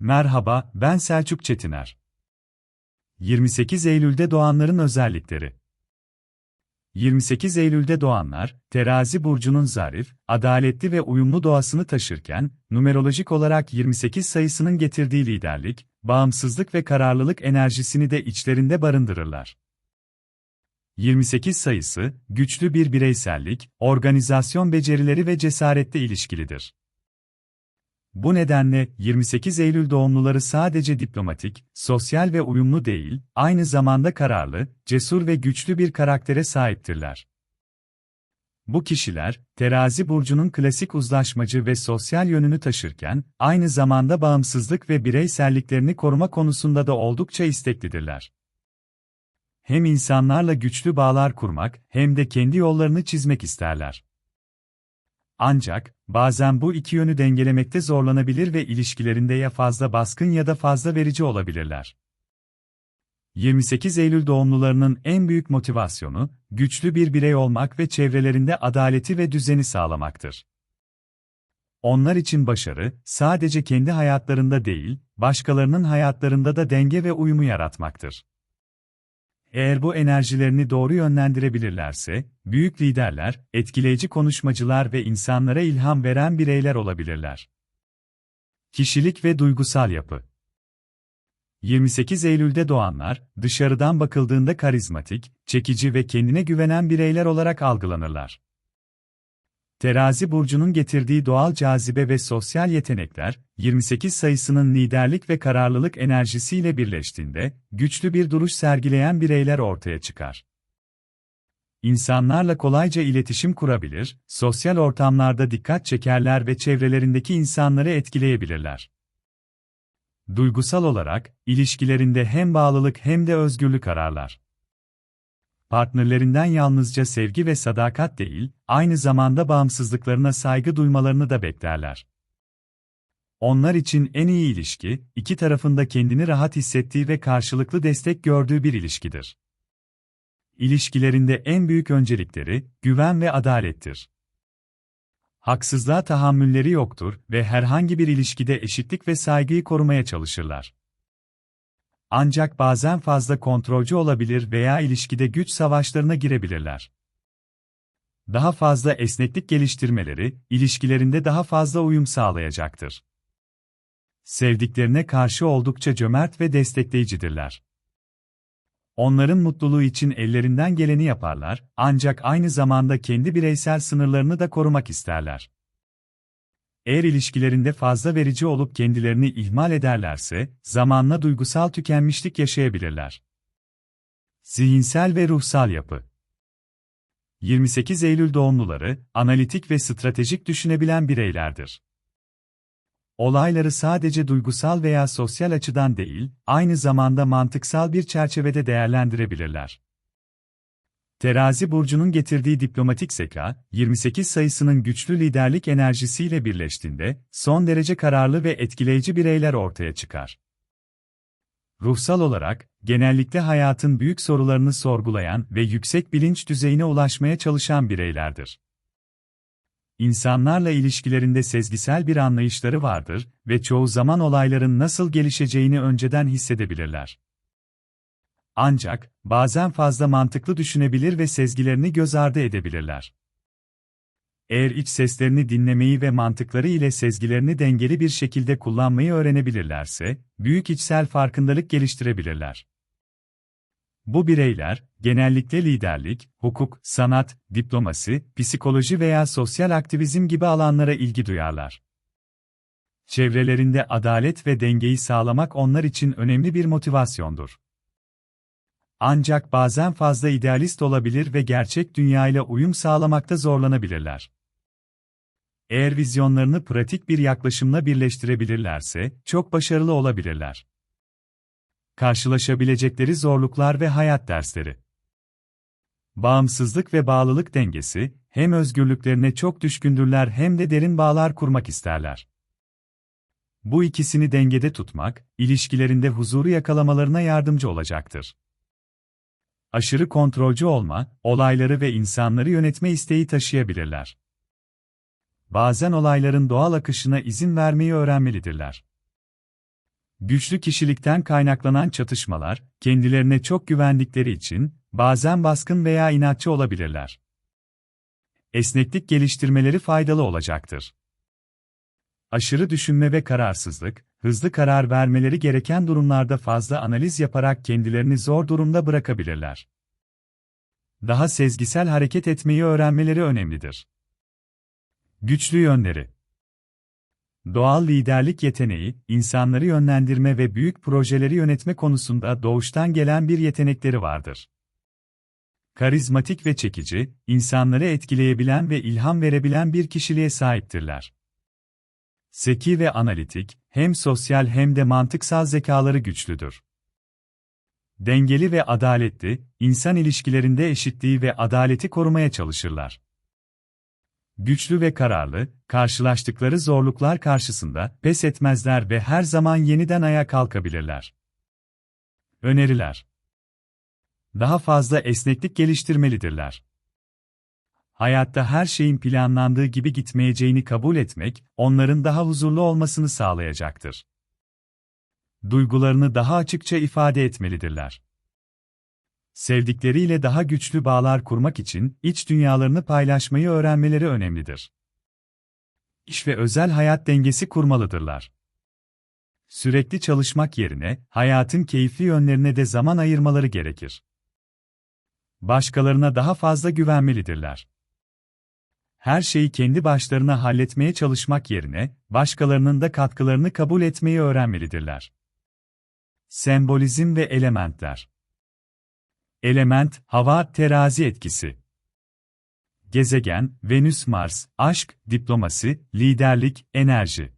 Merhaba, ben Selçuk Çetiner. 28 Eylül'de doğanların özellikleri 28 Eylül'de doğanlar, terazi burcunun zarif, adaletli ve uyumlu doğasını taşırken, numerolojik olarak 28 sayısının getirdiği liderlik, bağımsızlık ve kararlılık enerjisini de içlerinde barındırırlar. 28 sayısı, güçlü bir bireysellik, organizasyon becerileri ve cesaretle ilişkilidir. Bu nedenle 28 Eylül doğumluları sadece diplomatik, sosyal ve uyumlu değil, aynı zamanda kararlı, cesur ve güçlü bir karaktere sahiptirler. Bu kişiler, terazi burcunun klasik uzlaşmacı ve sosyal yönünü taşırken, aynı zamanda bağımsızlık ve bireyselliklerini koruma konusunda da oldukça isteklidirler. Hem insanlarla güçlü bağlar kurmak, hem de kendi yollarını çizmek isterler. Ancak, bazen bu iki yönü dengelemekte zorlanabilir ve ilişkilerinde ya fazla baskın ya da fazla verici olabilirler. 28 Eylül doğumlularının en büyük motivasyonu, güçlü bir birey olmak ve çevrelerinde adaleti ve düzeni sağlamaktır. Onlar için başarı, sadece kendi hayatlarında değil, başkalarının hayatlarında da denge ve uyumu yaratmaktır. Eğer bu enerjilerini doğru yönlendirebilirlerse, büyük liderler, etkileyici konuşmacılar ve insanlara ilham veren bireyler olabilirler. Kişilik ve duygusal yapı 28 Eylül'de doğanlar, dışarıdan bakıldığında karizmatik, çekici ve kendine güvenen bireyler olarak algılanırlar. Terazi burcunun getirdiği doğal cazibe ve sosyal yetenekler, 28 sayısının liderlik ve kararlılık enerjisiyle birleştiğinde, güçlü bir duruş sergileyen bireyler ortaya çıkar. İnsanlarla kolayca iletişim kurabilir, sosyal ortamlarda dikkat çekerler ve çevrelerindeki insanları etkileyebilirler. Duygusal olarak, ilişkilerinde hem bağlılık hem de özgürlük ararlar partnerlerinden yalnızca sevgi ve sadakat değil, aynı zamanda bağımsızlıklarına saygı duymalarını da beklerler. Onlar için en iyi ilişki, iki tarafında kendini rahat hissettiği ve karşılıklı destek gördüğü bir ilişkidir. İlişkilerinde en büyük öncelikleri, güven ve adalettir. Haksızlığa tahammülleri yoktur ve herhangi bir ilişkide eşitlik ve saygıyı korumaya çalışırlar. Ancak bazen fazla kontrolcü olabilir veya ilişkide güç savaşlarına girebilirler. Daha fazla esneklik geliştirmeleri, ilişkilerinde daha fazla uyum sağlayacaktır. Sevdiklerine karşı oldukça cömert ve destekleyicidirler. Onların mutluluğu için ellerinden geleni yaparlar, ancak aynı zamanda kendi bireysel sınırlarını da korumak isterler. Eğer ilişkilerinde fazla verici olup kendilerini ihmal ederlerse, zamanla duygusal tükenmişlik yaşayabilirler. Zihinsel ve ruhsal yapı 28 Eylül doğumluları, analitik ve stratejik düşünebilen bireylerdir. Olayları sadece duygusal veya sosyal açıdan değil, aynı zamanda mantıksal bir çerçevede değerlendirebilirler. Terazi burcunun getirdiği diplomatik zeka, 28 sayısının güçlü liderlik enerjisiyle birleştiğinde son derece kararlı ve etkileyici bireyler ortaya çıkar. Ruhsal olarak, genellikle hayatın büyük sorularını sorgulayan ve yüksek bilinç düzeyine ulaşmaya çalışan bireylerdir. İnsanlarla ilişkilerinde sezgisel bir anlayışları vardır ve çoğu zaman olayların nasıl gelişeceğini önceden hissedebilirler. Ancak, bazen fazla mantıklı düşünebilir ve sezgilerini göz ardı edebilirler. Eğer iç seslerini dinlemeyi ve mantıkları ile sezgilerini dengeli bir şekilde kullanmayı öğrenebilirlerse, büyük içsel farkındalık geliştirebilirler. Bu bireyler, genellikle liderlik, hukuk, sanat, diplomasi, psikoloji veya sosyal aktivizm gibi alanlara ilgi duyarlar. Çevrelerinde adalet ve dengeyi sağlamak onlar için önemli bir motivasyondur. Ancak bazen fazla idealist olabilir ve gerçek dünyayla uyum sağlamakta zorlanabilirler. Eğer vizyonlarını pratik bir yaklaşımla birleştirebilirlerse, çok başarılı olabilirler. Karşılaşabilecekleri zorluklar ve hayat dersleri. Bağımsızlık ve bağlılık dengesi, hem özgürlüklerine çok düşkündürler hem de derin bağlar kurmak isterler. Bu ikisini dengede tutmak, ilişkilerinde huzuru yakalamalarına yardımcı olacaktır aşırı kontrolcü olma, olayları ve insanları yönetme isteği taşıyabilirler. Bazen olayların doğal akışına izin vermeyi öğrenmelidirler. Güçlü kişilikten kaynaklanan çatışmalar, kendilerine çok güvendikleri için, bazen baskın veya inatçı olabilirler. Esneklik geliştirmeleri faydalı olacaktır. Aşırı düşünme ve kararsızlık, hızlı karar vermeleri gereken durumlarda fazla analiz yaparak kendilerini zor durumda bırakabilirler. Daha sezgisel hareket etmeyi öğrenmeleri önemlidir. Güçlü yönleri Doğal liderlik yeteneği, insanları yönlendirme ve büyük projeleri yönetme konusunda doğuştan gelen bir yetenekleri vardır. Karizmatik ve çekici, insanları etkileyebilen ve ilham verebilen bir kişiliğe sahiptirler. Zeki ve analitik, hem sosyal hem de mantıksal zekaları güçlüdür. Dengeli ve adaletli, insan ilişkilerinde eşitliği ve adaleti korumaya çalışırlar. Güçlü ve kararlı, karşılaştıkları zorluklar karşısında pes etmezler ve her zaman yeniden ayağa kalkabilirler. Öneriler Daha fazla esneklik geliştirmelidirler. Hayatta her şeyin planlandığı gibi gitmeyeceğini kabul etmek, onların daha huzurlu olmasını sağlayacaktır. Duygularını daha açıkça ifade etmelidirler. Sevdikleriyle daha güçlü bağlar kurmak için iç dünyalarını paylaşmayı öğrenmeleri önemlidir. İş ve özel hayat dengesi kurmalıdırlar. Sürekli çalışmak yerine hayatın keyifli yönlerine de zaman ayırmaları gerekir. Başkalarına daha fazla güvenmelidirler. Her şeyi kendi başlarına halletmeye çalışmak yerine başkalarının da katkılarını kabul etmeyi öğrenmelidirler. Sembolizm ve elementler Element, hava, terazi etkisi. Gezegen, Venüs, Mars, aşk, diplomasi, liderlik, enerji.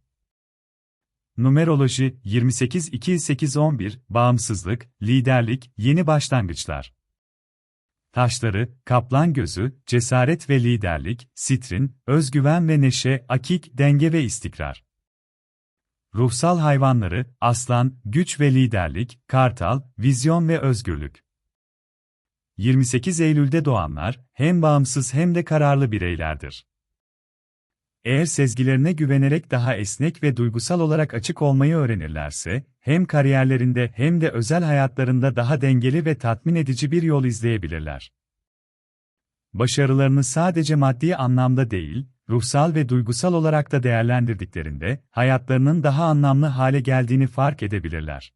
Numeroloji 28 2 8 11 bağımsızlık, liderlik, yeni başlangıçlar. Taşları, kaplan gözü, cesaret ve liderlik, sitrin, özgüven ve neşe, akik, denge ve istikrar. Ruhsal hayvanları, aslan, güç ve liderlik, kartal, vizyon ve özgürlük. 28 Eylül'de doğanlar, hem bağımsız hem de kararlı bireylerdir. Eğer sezgilerine güvenerek daha esnek ve duygusal olarak açık olmayı öğrenirlerse, hem kariyerlerinde hem de özel hayatlarında daha dengeli ve tatmin edici bir yol izleyebilirler. Başarılarını sadece maddi anlamda değil, ruhsal ve duygusal olarak da değerlendirdiklerinde, hayatlarının daha anlamlı hale geldiğini fark edebilirler.